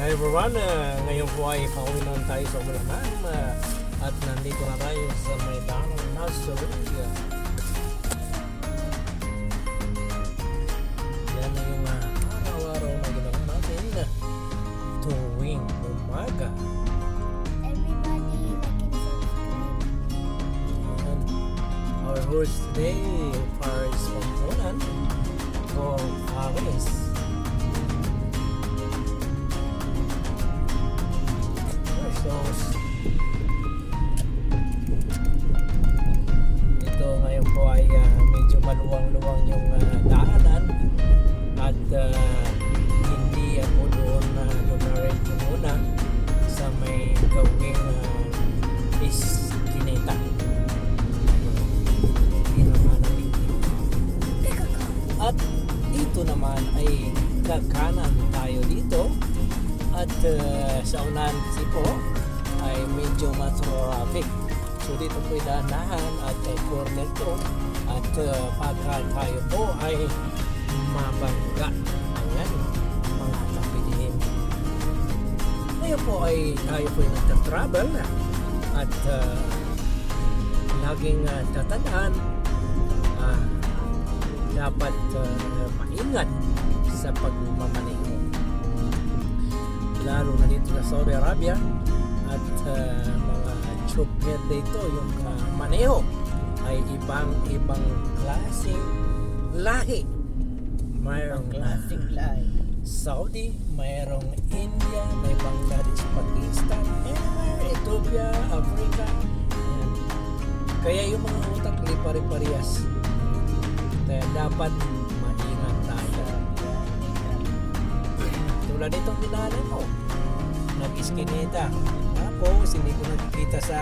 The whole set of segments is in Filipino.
morning everyone. Uh, ngayon po ay pauwi naman tayo sa Umalamang uh, at nandito na tayo sa Maydano Nursery. Yan na yung uh, araw-araw na ginawa natin uh, tuwing umaga. Everybody and our host today is from Poland maluwang-luwang yung ah, daanan at ah, hindi ako doon na dumaretso muna sa may gawing uh. Hindi naman ang At dito naman ay kakanan tayo dito at uh, sa unahan kasi po ay medyo matraffic. So dito po danahan at uh, corner to at uh, pagka tayo po ay mabangga. Ayan, mga kapidihin. Ngayon po ay tayo po ay nagta-travel at uh, laging uh, tatandaan ah, dapat uh, maingat sa pagmamaneho lalo na dito sa Saudi Arabia at uh, chopper dito yung uh, maneho ay ibang ibang klaseng lahi mayroong Classic life. Saudi, mayroong India, may Bangladesh, Pakistan, anywhere, Ethiopia, Africa. Ayan. Kaya yung mga utak di pare-parehas. Kaya dapat maingat tayo. Tulad itong dinaanan mo. Nag-iskinita. Tapos hindi ko nakikita sa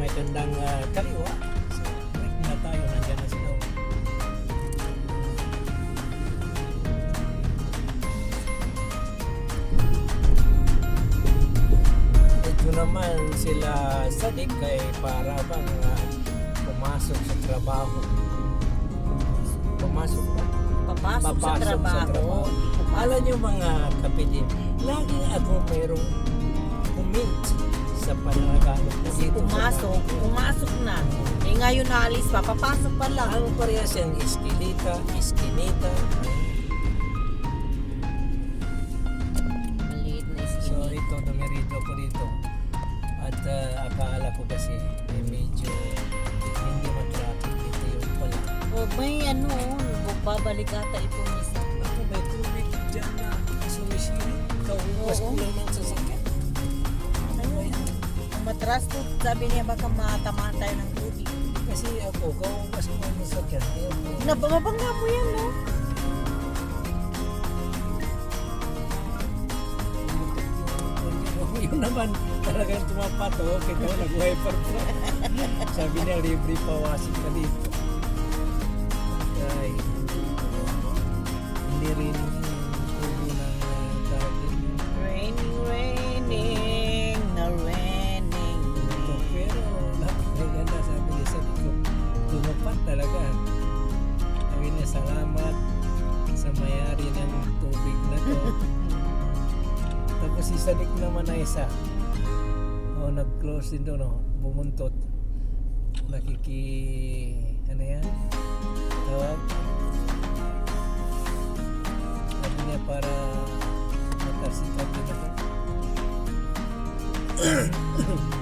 may tandang uh, kaliwa. So, break na tayo. Nandiyan na sila. Ito naman sila sadik kay para bang ah, pumasok sa trabaho. Pumasok ba? Papasok, sa trabaho. Alam niyo mga kapitid, lagi ako mayroong comment sa pananagamit ko Kasi dito pumasok, bahay. pumasok na. Eh ngayon naalis pa, papasok pa lang. Ano parehas yan? Iskilita, iskinita. Maliit na So skin. ito, dumirito ko dito. At ah, akala ko kasi eh, medyo hindi matraffic dito yung pala. O may ano, babalik ata itong isa. Ako may tubig dyan na sumisiri. Kauwas ko Oo. lang ng. Ano? Ang matras po, sabi niya baka matamaan tayo ng tubig. Kasi ako, lang ng sasakyan. Kaya po, Nababangga mo yan, no? yun naman talagang tumapato kita ko nag-wiper sabi niya libre pawasin ka dito ay Sadik naman na isa. Oh nag-close din doon oh bumuntot. Nakiki ano yan? Tawag? Sabi niya para matasikat din ako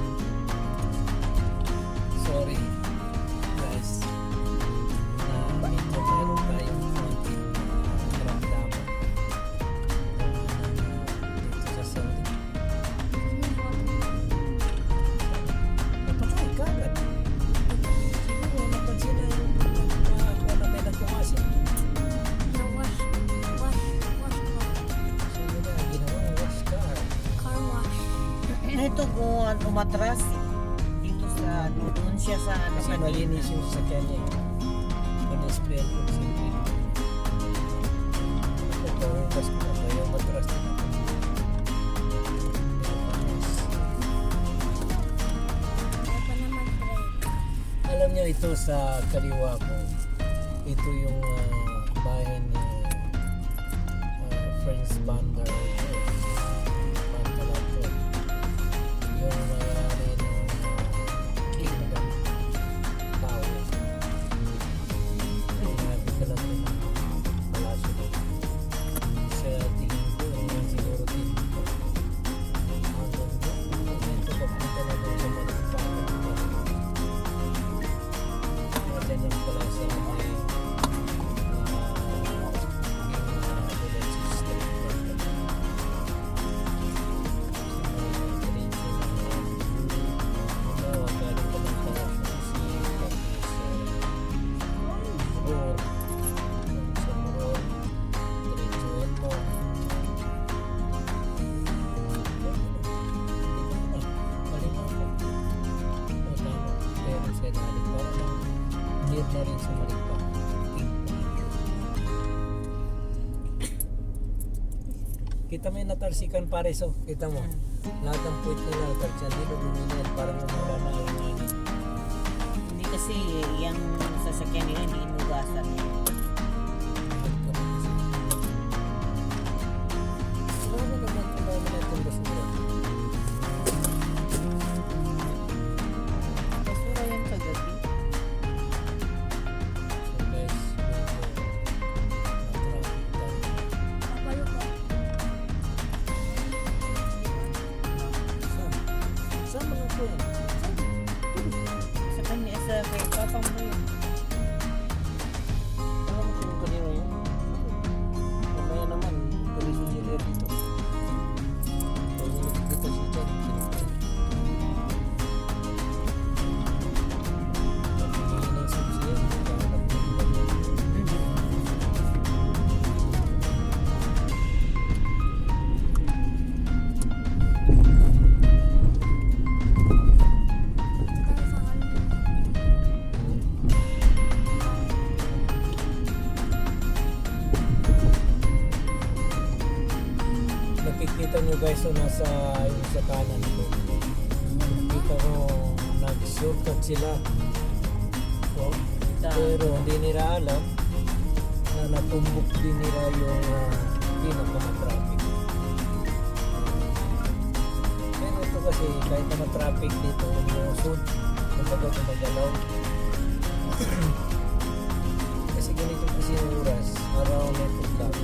kung umatras eh. Dito sa, doon siya sa ano kasi malinis yung sasakyan niya pa-display ko. Siyempre. Ito, tas ko na tayo. Matras na naman. Alam niyo ito sa kaliwa ko. Ito yung ah, bahay ni uh, Franz Bander. Pantalato. Yung natarsikan pare so, kita mo. Lahat ng puwit nila natarsikan dito buminyan parang umara na yung Saan mga po Sa, pero hindi nila alam na natumbok din nila yung uh, pinaka-traffic. Pero ito kasi kahit na traffic dito, umusod, kumbaga gumagalaw. kasi ganito kasi yung oras, around 8 o'clock.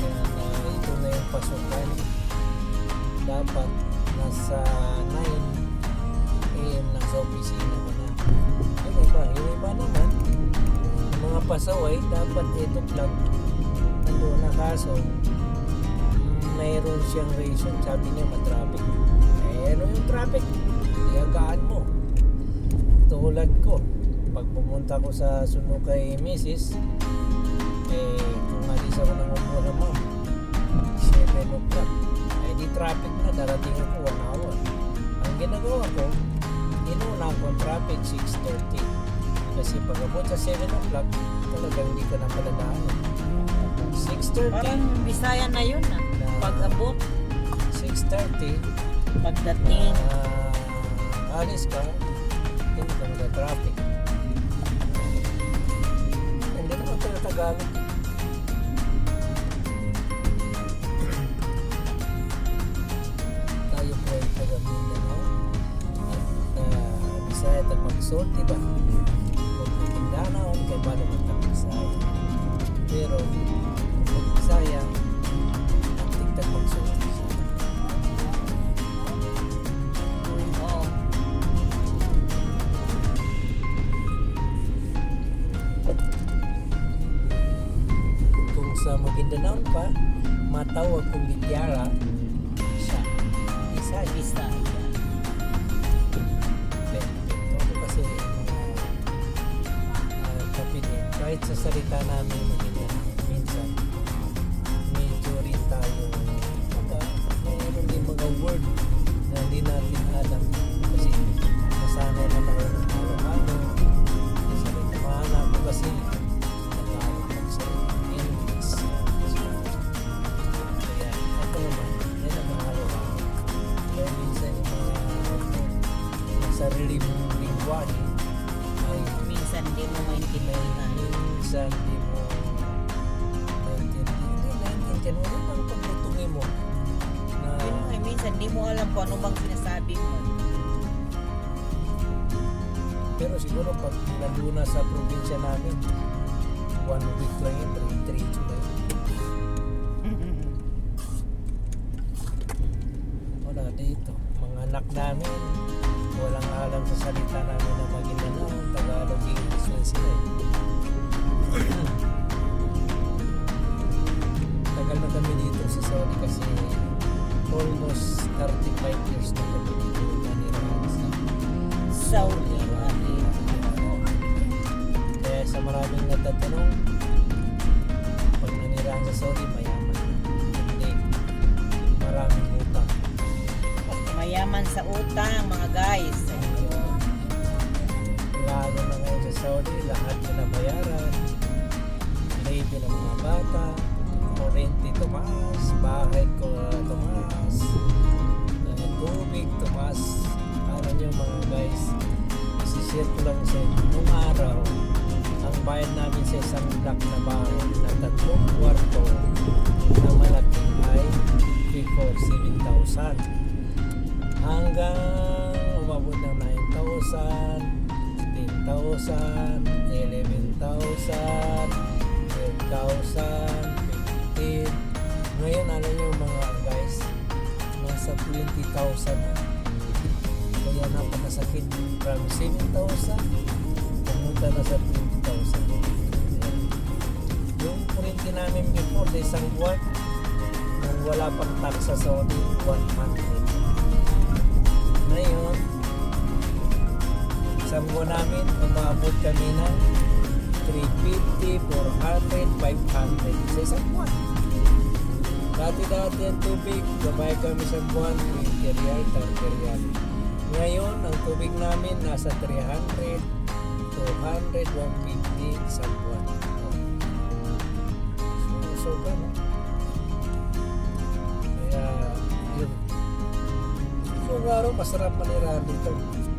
Kaya na ito na yung pasukan. Dapat nasa 9 a.m. na sa opisina ka na. Yung iba, yung iba naman, mga pasaway, dapat 8 o'clock nandoon na kaso mayroon siyang reason, sabi niya matraffic. Eh, ano yung traffic? Iyagaan mo. Tulad ko, pag pumunta ko sa suno kay Mrs., eh, kung alis ako ng umura ma'am, 7 o'clock. Eh, di traffic na, darating ako ang traffic 6.30. Kasi pag abot sa 7 o'clock, talagang hindi ka na paladaanan. 6.30, parang Bisaya na yun ah. Pag abot, 6.30, pagdating. ah, alis ka, hindi ka mag-traffic. Pa, matawag kong Bityara minsan di mo naintindihan. Hindi naintindihan mo naman pagtutungin mo na Yun nga, minsan di mo alam kung ano bang sinasabi mo. pero siguro pag nandun na sa probinsya namin one week lang yun, diretso lang yun. Wala dito. Mga anak namin, walang alam sa salita namin na Maguindanao, Tagalog, English lang sila eh. Tagal na kami dito sa Saudi kasi almost 35 years na kami dito sa Saudi Arabia. Kaya sa maraming natatanong, pag nanirahan sa Saudi, mayaman na. Hindi. Maraming utang. Mayaman sa utang, mga guys. Lalo na ngayon sa Saudi, lahat binabayaran. Lady ng mga bata, kurente tumaas, bahay ko tumaas, tubig tumaas. Alam nyo mga guys, isishare ko lang sa inyo. Nung araw, ang bayad namin sa isang block na bahay na tatlong kwarto na malaki ay before 7,000 hanggang umabot ng 9,000, 10,000, 11,000, 12,000, 15. Ngayon, alam nyo mga guys, nasa 20,000 na. Kaya napakasakit. From 7,000, pumunta na sa 20,000. Ayan. Yung kurinti namin before, sa isang buwan, nung wala pang tax sa Saudi, 100. Ngayon, sa buwan namin, umabot kami ng 350, 400, 500 sa isang buwan. Dati-dati ang tubig, gabay kami sa buwan, 20 real, 30 real. Ngayon, ang tubig namin nasa 300, 200, 150 sa buwan. So, sobra no? Kaya, yun. So, araw, masarap manirahan dito.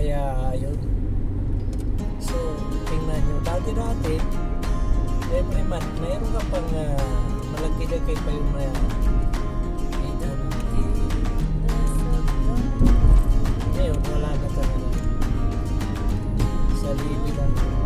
Kaya yun. So, tingnan nyo. Dati-dati, every eh, month, mayroon ka pang ah, uh, malaki-laki pa yung uh, Ngayon, wala na talaga. Sa libi lang.